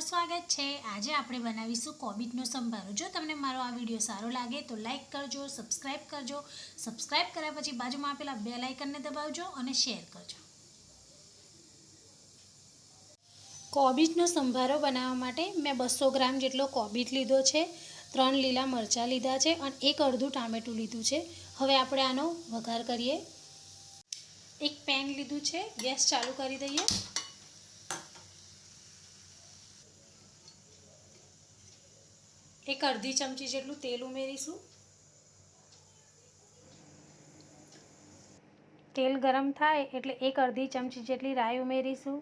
સ્વાગત છે. આજે આપણે બનાવીશું કોબીજનો સંભારો. જો તમને મારો આ વીડિયો સારો લાગે તો લાઇક કરજો સબસ્ક્રાઈબ કરજો. સબસ્ક્રાઈબ કર્યા પછી બાજુમાં આપેલા બે લાઇકનને દબાવજો અને શેર કરજો. કોબીજનો સંભારો બનાવવા માટે મેં બસો ગ્રામ જેટલો કોબીજ લીધો છે. ત્રણ લીલા મરચાં લીધા છે અને એક અડધું ટામેટું લીધું છે. હવે આપણે આનો વઘાર કરીએ. એક પેન લીધું છે. ગેસ ચાલુ કરી દઈએ. એક અડધી ચમચી જેટલું તેલ ઉમેરીશું. તેલ ગરમ થાય એટલે એક અડધી ચમચી જેટલી રાઈ ઉમેરીશું.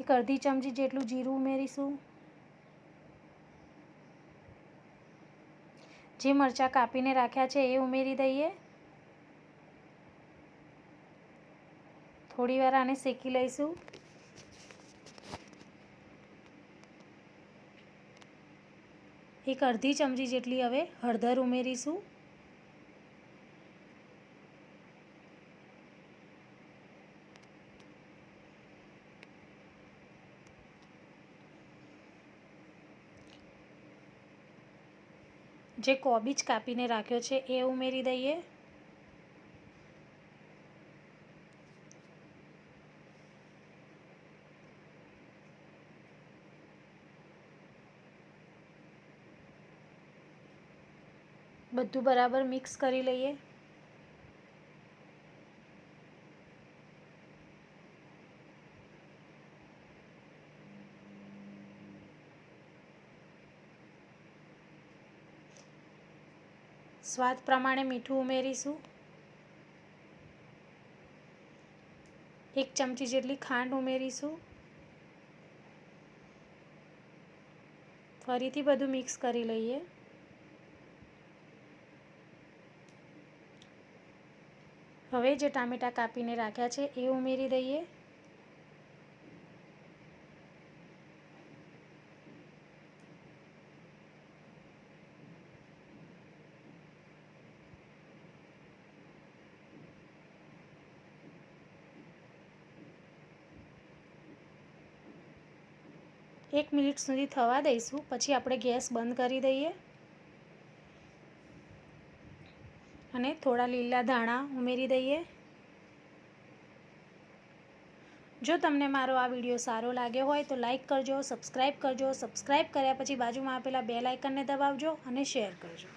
એક અડધી ચમચી જેટલું જીરું ઉમેરીશું. જે મરચાં કાપીને રાખ્યા છે એ ઉમેરી દઈએ. થોડી વાર આને શેકી લઈશું. એક અડધી ચમચી જેટલી હવે હળદર ઉમેરીશું. જે કોબીજ કાપીને રાખ્યો છે એ ઉમેરી દઈએ. બધું બરાબર મિક્સ કરી લઈએ. સ્વાદ પ્રમાણે મીઠું ઉમેરીશું. એક ચમચી જેટલી ખાંડ ઉમેરીશું. ફરીથી બધું મિક્સ કરી લઈએ. હવે જે ટામેટાં કાપીને રાખ્યા છે એ ઉમેરી દઈએ. એક મિનિટ સુધી થવા દઈશું, પછી આપણે ગેસ બંધ કરી દઈએ. અને થોડા લીલા ધાણા ઉમેરી દઈએ. જો તમને મારો આ વીડિયો સારો લાગ્યો હોય તો લાઈક કરજો સબસ્ક્રાઈબ કરજો સબસ્ક્રાઈબ કર્યા પછી બાજુમાં આપેલા બે લાઇકનને દબાવજો અને શેર કરજો.